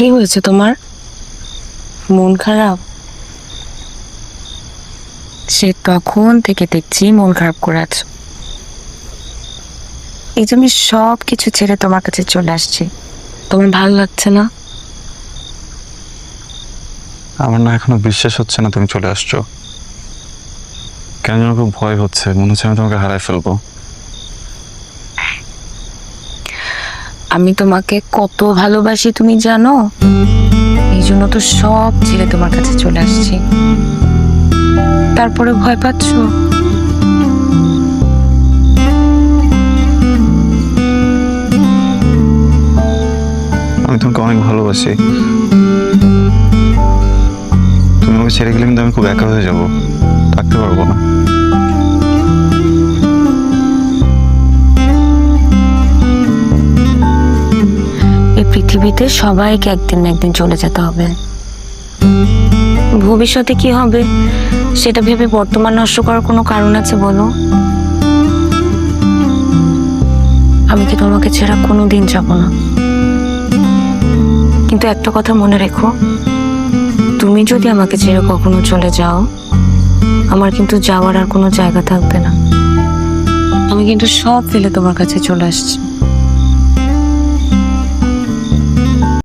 কি হয়েছে তোমার? মন খারাপ? সে তখন থেকে দেখছি মন খারাপ করে আছো। এই যে আমি সব কিছু ছেড়ে তোমার কাছে চলে আসছি। তোমার ভালো লাগছে না? আমার না এখনও বিশ্বাস হচ্ছে না তুমি চলে আসছো। কেন যেন খুব ভয় হচ্ছে মনে হচ্ছে আমি তোমাকে হারাই ফেলব। আমি তোমাকে কত ভালোবাসি, তুমি জানো? এই জন্য তো সব ছেড়ে তোমার কাছে চলে আসছি। তারপরে ভয় পাচ্ছ? আমি তোমাকে অনেক ভালোবাসি। তুমি আমাকে ছেড়ে গেলে কিন্তু আমি খুব একা হয়ে যাব। থাকতে পারব না। এই পৃথিবীতে সবাইকে একদিন না একদিন চলে যেতে হবে। ভবিষ্যতে কি হবে, সেটা ভেবে বর্তমান নষ্ট করার কোনো কারণ আছে বলো? আমি কি তোমাকে ছেড়া কোনো দিন যাব না। কিন্তু একটা কথা মনে রেখো, তুমি যদি আমাকে ছেড়ে কখনো চলে যাও, আমার কিন্তু যাওয়ার আর কোনো জায়গা থাকবে না। আমি কিন্তু সব ফেলে তোমার কাছে চলে আসছি।